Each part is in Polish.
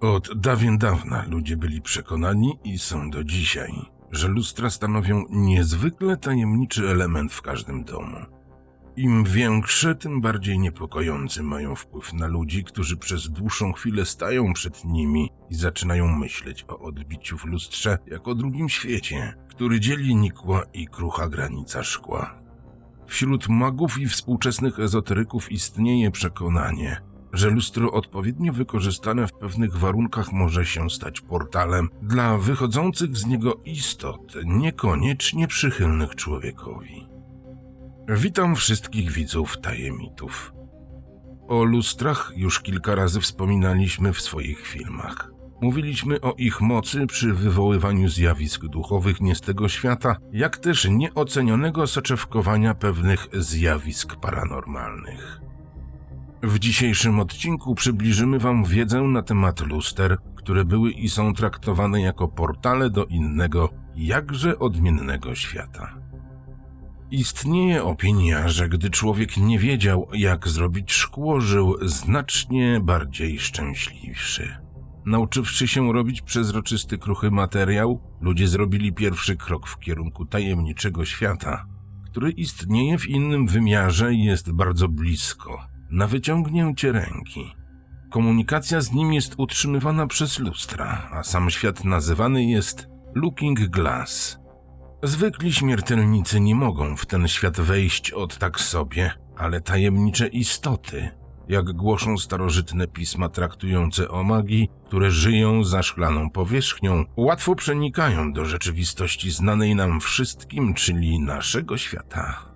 Od dawien dawna ludzie byli przekonani i są do dzisiaj, że lustra stanowią niezwykle tajemniczy element w każdym domu. Im większe, tym bardziej niepokojący mają wpływ na ludzi, którzy przez dłuższą chwilę stają przed nimi i zaczynają myśleć o odbiciu w lustrze jako drugim świecie, który dzieli nikła i krucha granica szkła. Wśród magów i współczesnych ezoteryków istnieje przekonanie, że lustro odpowiednio wykorzystane w pewnych warunkach może się stać portalem dla wychodzących z niego istot niekoniecznie przychylnych człowiekowi. Witam wszystkich widzów tajemmitów. O lustrach już kilka razy wspominaliśmy w swoich filmach. Mówiliśmy o ich mocy przy wywoływaniu zjawisk duchowych nie z tego świata, jak też nieocenionego soczewkowania pewnych zjawisk paranormalnych. W dzisiejszym odcinku przybliżymy Wam wiedzę na temat luster, które były i są traktowane jako portale do innego, jakże odmiennego świata. Istnieje opinia, że gdy człowiek nie wiedział, jak zrobić szkło, żył znacznie bardziej szczęśliwszy. Nauczywszy się robić przezroczysty kruchy materiał, ludzie zrobili pierwszy krok w kierunku tajemniczego świata, który istnieje w innym wymiarze i jest bardzo blisko, na wyciągnięcie ręki. Komunikacja z nim jest utrzymywana przez lustra, a sam świat nazywany jest Looking Glass. Zwykli śmiertelnicy nie mogą w ten świat wejść od tak sobie, ale tajemnicze istoty, jak głoszą starożytne pisma traktujące o magii, które żyją za szklaną powierzchnią, łatwo przenikają do rzeczywistości znanej nam wszystkim, czyli naszego świata.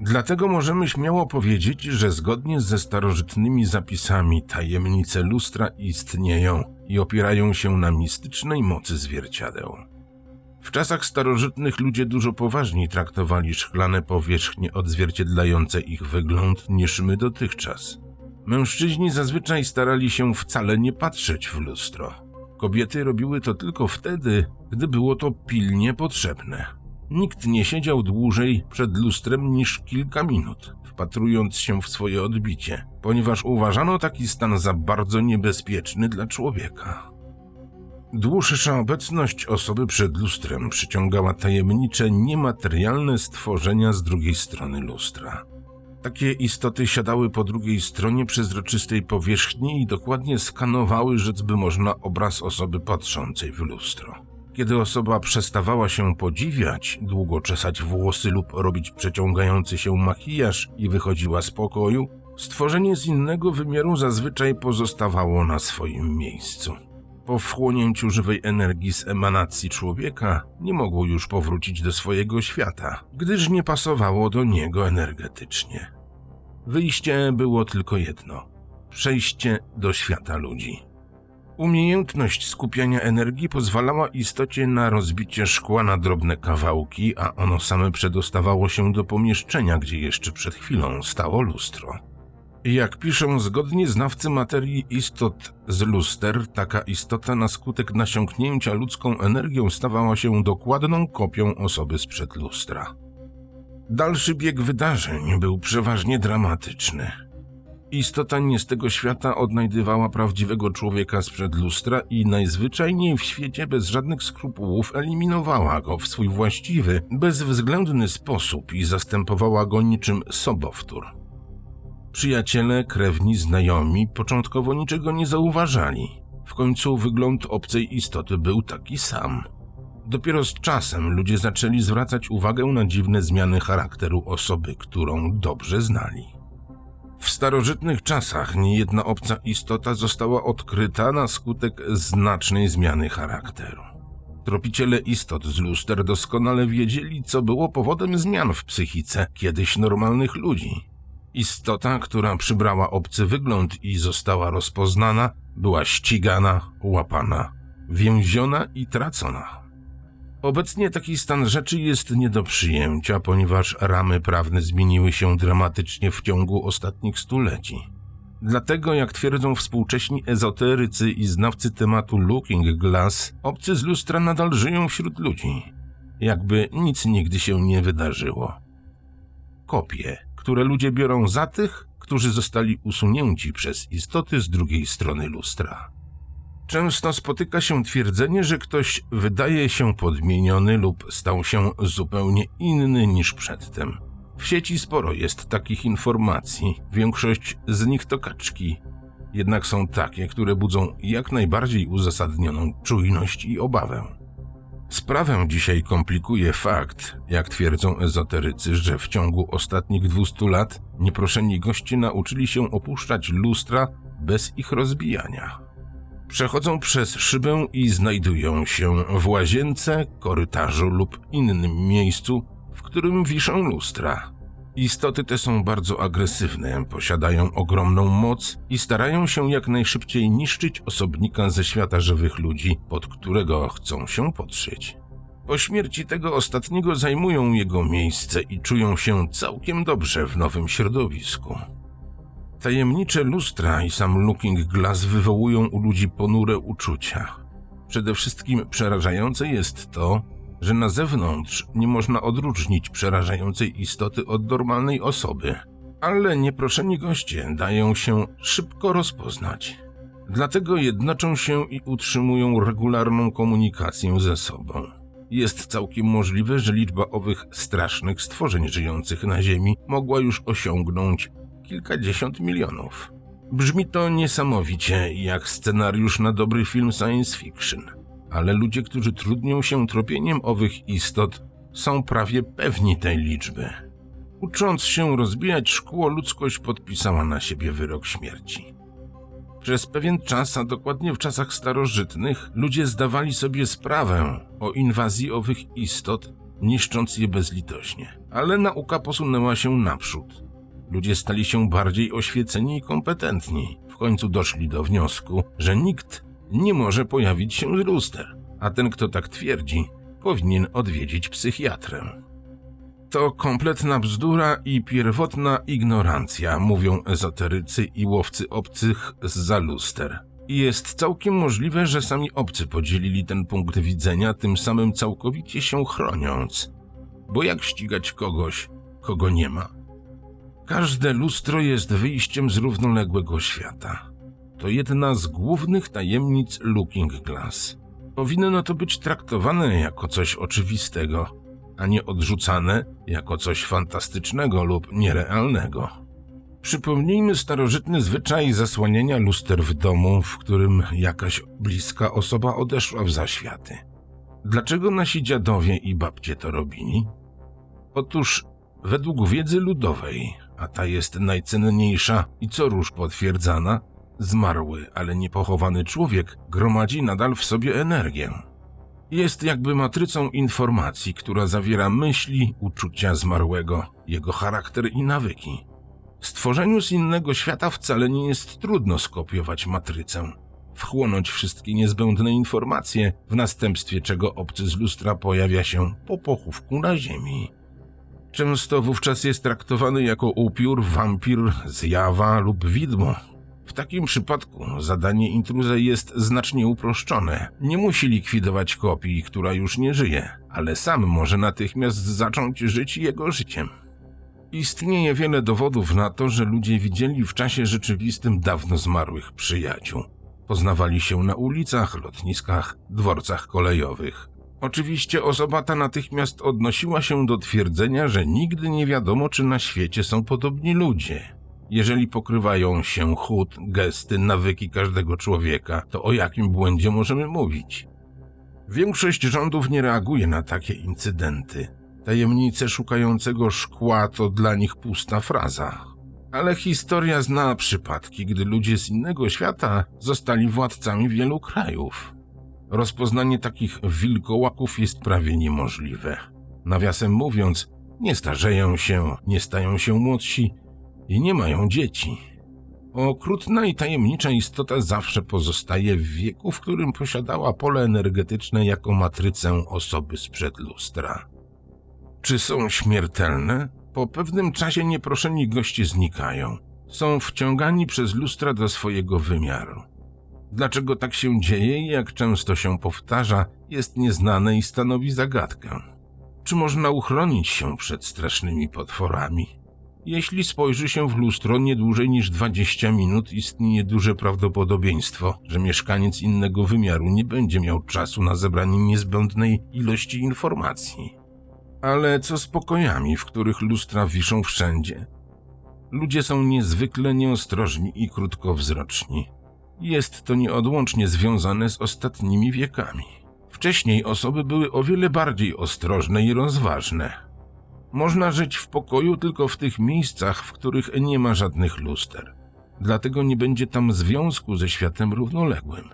Dlatego możemy śmiało powiedzieć, że zgodnie ze starożytnymi zapisami tajemnice lustra istnieją i opierają się na mistycznej mocy zwierciadeł. W czasach starożytnych ludzie dużo poważniej traktowali szklane powierzchnie odzwierciedlające ich wygląd niż my dotychczas. Mężczyźni zazwyczaj starali się wcale nie patrzeć w lustro. Kobiety robiły to tylko wtedy, gdy było to pilnie potrzebne. Nikt nie siedział dłużej przed lustrem niż kilka minut, wpatrując się w swoje odbicie, ponieważ uważano taki stan za bardzo niebezpieczny dla człowieka. Dłuższa obecność osoby przed lustrem przyciągała tajemnicze, niematerialne stworzenia z drugiej strony lustra. Takie istoty siadały po drugiej stronie przezroczystej powierzchni i dokładnie skanowały, rzec by można, obraz osoby patrzącej w lustro. Kiedy osoba przestawała się podziwiać, długo czesać włosy lub robić przeciągający się makijaż i wychodziła z pokoju, stworzenie z innego wymiaru zazwyczaj pozostawało na swoim miejscu. Po wchłonięciu żywej energii z emanacji człowieka nie mogło już powrócić do swojego świata, gdyż nie pasowało do niego energetycznie. Wyjście było tylko jedno przejście do świata ludzi. Umiejętność skupiania energii pozwalała istocie na rozbicie szkła na drobne kawałki, a ono same przedostawało się do pomieszczenia, gdzie jeszcze przed chwilą stało lustro. Jak piszą zgodnie znawcy materii istot z luster, taka istota na skutek nasiąknięcia ludzką energią stawała się dokładną kopią osoby sprzed lustra. Dalszy bieg wydarzeń był przeważnie dramatyczny. Istota nie z tego świata odnajdywała prawdziwego człowieka sprzed lustra i najzwyczajniej w świecie bez żadnych skrupułów eliminowała go w swój właściwy, bezwzględny sposób i zastępowała go niczym sobowtór. Przyjaciele, krewni, znajomi początkowo niczego nie zauważali. W końcu wygląd obcej istoty był taki sam. Dopiero z czasem ludzie zaczęli zwracać uwagę na dziwne zmiany charakteru osoby, którą dobrze znali. W starożytnych czasach niejedna obca istota została odkryta na skutek znacznej zmiany charakteru. Tropiciele istot z luster doskonale wiedzieli, co było powodem zmian w psychice kiedyś normalnych ludzi. Istota, która przybrała obcy wygląd i została rozpoznana, była ścigana, łapana, więziona i tracona. Obecnie taki stan rzeczy jest nie do przyjęcia, ponieważ ramy prawne zmieniły się dramatycznie w ciągu ostatnich stuleci. Dlatego, jak twierdzą współcześni ezoterycy i znawcy tematu Looking Glass, obcy z lustra nadal żyją wśród ludzi. Jakby nic nigdy się nie wydarzyło. Kopie, które ludzie biorą za tych, którzy zostali usunięci przez istoty z drugiej strony lustra. Często spotyka się twierdzenie, że ktoś wydaje się podmieniony lub stał się zupełnie inny niż przedtem. W sieci sporo jest takich informacji, większość z nich to kaczki. Jednak są takie, które budzą jak najbardziej uzasadnioną czujność i obawę. Sprawę dzisiaj komplikuje fakt, jak twierdzą ezoterycy, że w ciągu ostatnich 200 lat nieproszeni goście nauczyli się opuszczać lustra bez ich rozbijania. Przechodzą przez szybę i znajdują się w łazience, korytarzu lub innym miejscu, w którym wiszą lustra. Istoty te są bardzo agresywne, posiadają ogromną moc i starają się jak najszybciej niszczyć osobnika ze świata żywych ludzi, pod którego chcą się podszyć. Po śmierci tego ostatniego zajmują jego miejsce i czują się całkiem dobrze w nowym środowisku. Tajemnicze lustra i sam Looking Glass wywołują u ludzi ponure uczucia. Przede wszystkim przerażające jest to, że na zewnątrz nie można odróżnić przerażającej istoty od normalnej osoby, ale nieproszeni goście dają się szybko rozpoznać. Dlatego jednoczą się i utrzymują regularną komunikację ze sobą. Jest całkiem możliwe, że liczba owych strasznych stworzeń żyjących na Ziemi mogła już osiągnąć kilkadziesiąt milionów. Brzmi to niesamowicie jak scenariusz na dobry film science fiction, ale ludzie, którzy trudnią się tropieniem owych istot, są prawie pewni tej liczby. Ucząc się rozbijać szkło, ludzkość podpisała na siebie wyrok śmierci. Przez pewien czas, a dokładnie w czasach starożytnych, ludzie zdawali sobie sprawę o inwazji owych istot, niszcząc je bezlitośnie. Ale nauka posunęła się naprzód. Ludzie stali się bardziej oświeceni i kompetentni. W końcu doszli do wniosku, że nikt nie może pojawić się z luster, a ten, kto tak twierdzi, powinien odwiedzić psychiatrę. To kompletna bzdura i pierwotna ignorancja, mówią ezoterycy i łowcy obcych z luster. I jest całkiem możliwe, że sami obcy podzielili ten punkt widzenia, tym samym całkowicie się chroniąc. Bo jak ścigać kogoś, kogo nie ma? Każde lustro jest wyjściem z równoległego świata. To jedna z głównych tajemnic Looking Glass. Powinno to być traktowane jako coś oczywistego, a nie odrzucane jako coś fantastycznego lub nierealnego. Przypomnijmy starożytny zwyczaj zasłaniania luster w domu, w którym jakaś bliska osoba odeszła w zaświaty. Dlaczego nasi dziadowie i babcie to robili? Otóż, według wiedzy ludowej, a ta jest najcenniejsza i co róż potwierdzana, zmarły, ale niepochowany człowiek gromadzi nadal w sobie energię. Jest jakby matrycą informacji, która zawiera myśli, uczucia zmarłego, jego charakter i nawyki. Stworzeniu z innego świata wcale nie jest trudno skopiować matrycę, wchłonąć wszystkie niezbędne informacje, w następstwie czego obcy z lustra pojawia się po pochówku na ziemi. Często wówczas jest traktowany jako upiór, wampir, zjawa lub widmo. W takim przypadku zadanie intruza jest znacznie uproszczone. Nie musi likwidować kopii, która już nie żyje, ale sam może natychmiast zacząć żyć jego życiem. Istnieje wiele dowodów na to, że ludzie widzieli w czasie rzeczywistym dawno zmarłych przyjaciół. Poznawali się na ulicach, lotniskach, dworcach kolejowych. Oczywiście osoba ta natychmiast odnosiła się do twierdzenia, że nigdy nie wiadomo, czy na świecie są podobni ludzie. Jeżeli pokrywają się chód, gesty, nawyki każdego człowieka, to o jakim błędzie możemy mówić? Większość rządów nie reaguje na takie incydenty. Tajemnice szukającego szkła to dla nich pusta fraza. Ale historia zna przypadki, gdy ludzie z innego świata zostali władcami wielu krajów. Rozpoznanie takich wilkołaków jest prawie niemożliwe. Nawiasem mówiąc, nie starzeją się, nie stają się młodsi i nie mają dzieci. Okrutna i tajemnicza istota zawsze pozostaje w wieku, w którym posiadała pole energetyczne jako matrycę osoby sprzed lustra. Czy są śmiertelne? Po pewnym czasie nieproszeni goście znikają. Są wciągani przez lustra do swojego wymiaru. Dlaczego tak się dzieje i jak często się powtarza, jest nieznane i stanowi zagadkę. Czy można uchronić się przed strasznymi potworami? Jeśli spojrzy się w lustro nie dłużej niż 20 minut, istnieje duże prawdopodobieństwo, że mieszkaniec innego wymiaru nie będzie miał czasu na zebranie niezbędnej ilości informacji. Ale co z pokojami, w których lustra wiszą wszędzie? Ludzie są niezwykle nieostrożni i krótkowzroczni. Jest to nieodłącznie związane z ostatnimi wiekami. Wcześniej osoby były o wiele bardziej ostrożne i rozważne. Można żyć w pokoju tylko w tych miejscach, w których nie ma żadnych luster. Dlatego nie będzie tam związku ze światem równoległym.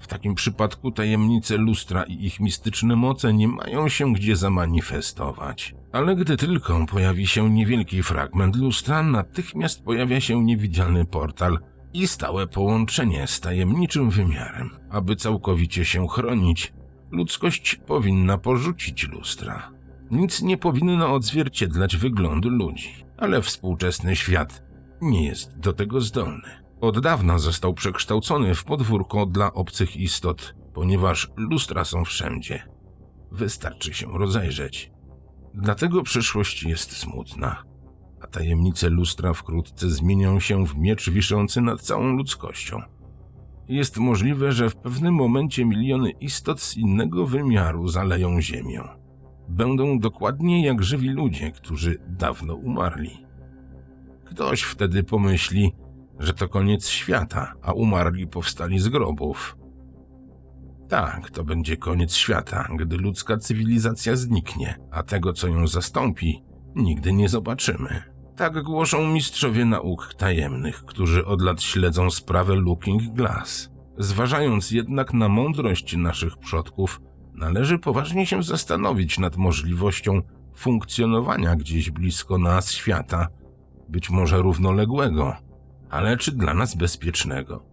W takim przypadku tajemnice lustra i ich mistyczne moce nie mają się gdzie zamanifestować. Ale gdy tylko pojawi się niewielki fragment lustra, natychmiast pojawia się niewidzialny portal i stałe połączenie z tajemniczym wymiarem. Aby całkowicie się chronić, ludzkość powinna porzucić lustra. Nic nie powinno odzwierciedlać wyglądu ludzi, ale współczesny świat nie jest do tego zdolny. Od dawna został przekształcony w podwórko dla obcych istot, ponieważ lustra są wszędzie. Wystarczy się rozejrzeć. Dlatego przyszłość jest smutna, a tajemnice lustra wkrótce zmienią się w miecz wiszący nad całą ludzkością. Jest możliwe, że w pewnym momencie miliony istot z innego wymiaru zaleją Ziemię. Będą dokładnie jak żywi ludzie, którzy dawno umarli. Ktoś wtedy pomyśli, że to koniec świata, a umarli powstali z grobów. Tak, to będzie koniec świata, gdy ludzka cywilizacja zniknie, a tego, co ją zastąpi, nigdy nie zobaczymy. Tak głoszą mistrzowie nauk tajemnych, którzy od lat śledzą sprawę Looking Glass. Zważając jednak na mądrość naszych przodków, należy poważnie się zastanowić nad możliwością funkcjonowania gdzieś blisko nas świata, być może równoległego, ale czy dla nas bezpiecznego.